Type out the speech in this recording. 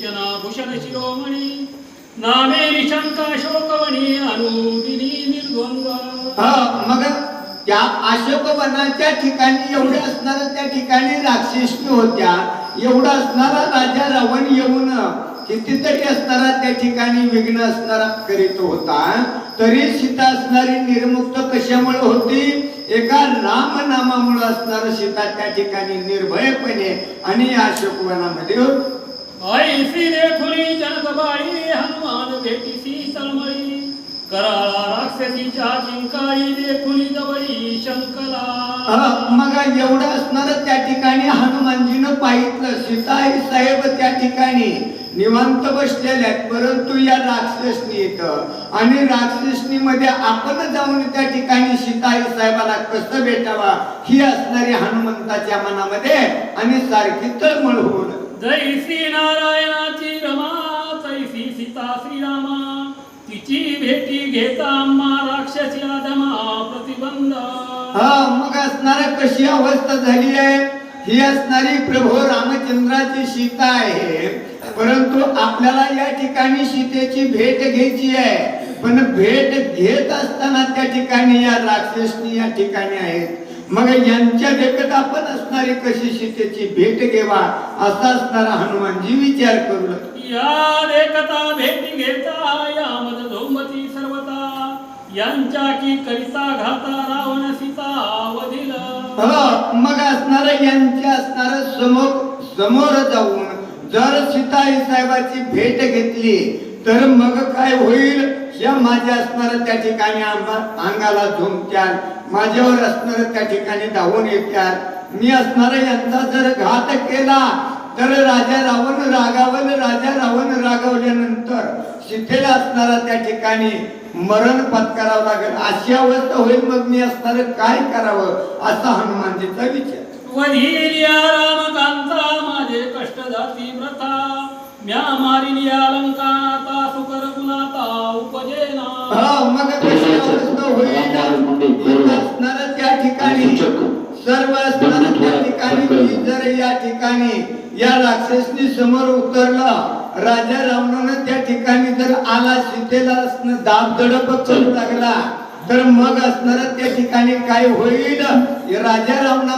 किंचना भूषण शिरोमणी नामे निशंका शोकवणी अनुदिनी निर्द्वंद्व हा मग त्या अशोकवनाच्या ठिकाणी एवढे असणारा त्या ठिकाणी राक्षसी होत्या एवढा असणारा राजा रावण येऊन कितीतरी असणारा त्या ठिकाणी विघ्न असणारा करीत होता तरी सीता असणारी निर्मुक्त कशामुळे होती एका राम नामामुळे असणार सीता त्या ठिकाणी निर्भयपणे आणि या अशोकवनामध्ये होती. ऐसी देखुरी जनकबाळी हनुमान भेटीसी तळमळी कराळा राक्षसीच्या चिंकाळी देखुरी जवळी शंकला मग एवढं असणार त्या ठिकाणी हनुमानजीनं पाहितलं सीताई साहेब त्या ठिकाणी निवांत बसलेले आहेत परंतु या राक्षसनी येतं आणि राक्षसनी मध्ये आपण जाऊन त्या ठिकाणी सीताई साहेबाला कसं भेटावा ही असणारी हनुमंताच्या मनामध्ये आणि सारखी तळमळ होऊन. जय श्री नारायणाची रमा तैसी सीता श्रीरामा तिची भेटी घेता आम्हा राक्षसी आदमा प्रतिबंध. हा मग असणारा कशी अवस्था झाली आहे? ही असणारी प्रभू रामचंद्राची सीता आहे. परंतु आपल्याला या ठिकाणी सीतेची भेट घ्यायची आहे. पण भेट घेत असताना त्या ठिकाणी या राक्षसनी या ठिकाणी आहेत. मग यांच्या देखत आपण असणारी कशी सीतेची भेट घेवा असा असणारा हनुमानजी विचार करू लागले. या देखता भेटी घेता यामद धोमती सर्वता यांच्या की करिता घाता रावण सीता वधिल. हो मग असणार यांच्या असणार समोर समोर जाऊन जर सीताई साहेबाची भेट घेतली तर मग काय होईल? या माझ्या असणार त्या ठिकाणी अंगाला झुमत्याल. माझ्यावर असणार त्या ठिकाणी धावून येत्याल मी असणार यांचा जर घात केला तर राजा रावण रागावल राजा रावण रागावल्यानंतर सीतेला असणारा त्या ठिकाणी मरण पत्करावं लागेल. अशी अवस्था होईल मग मी असणार काय करावं असा हनुमानजीचा विचार. रामकांता माझे कष्ट जाती व्रता म्या सुकर गुणाता उपजेना. हा मग कशी ठिकाणी या राक्षसनी समोर उतरलं. राजा रावणानं त्या ठिकाणी जर आला सीतेला असणं दाब दडप करू लागला. तर मग असणार त्या ठिकाणी काय होईल? राजा रावणा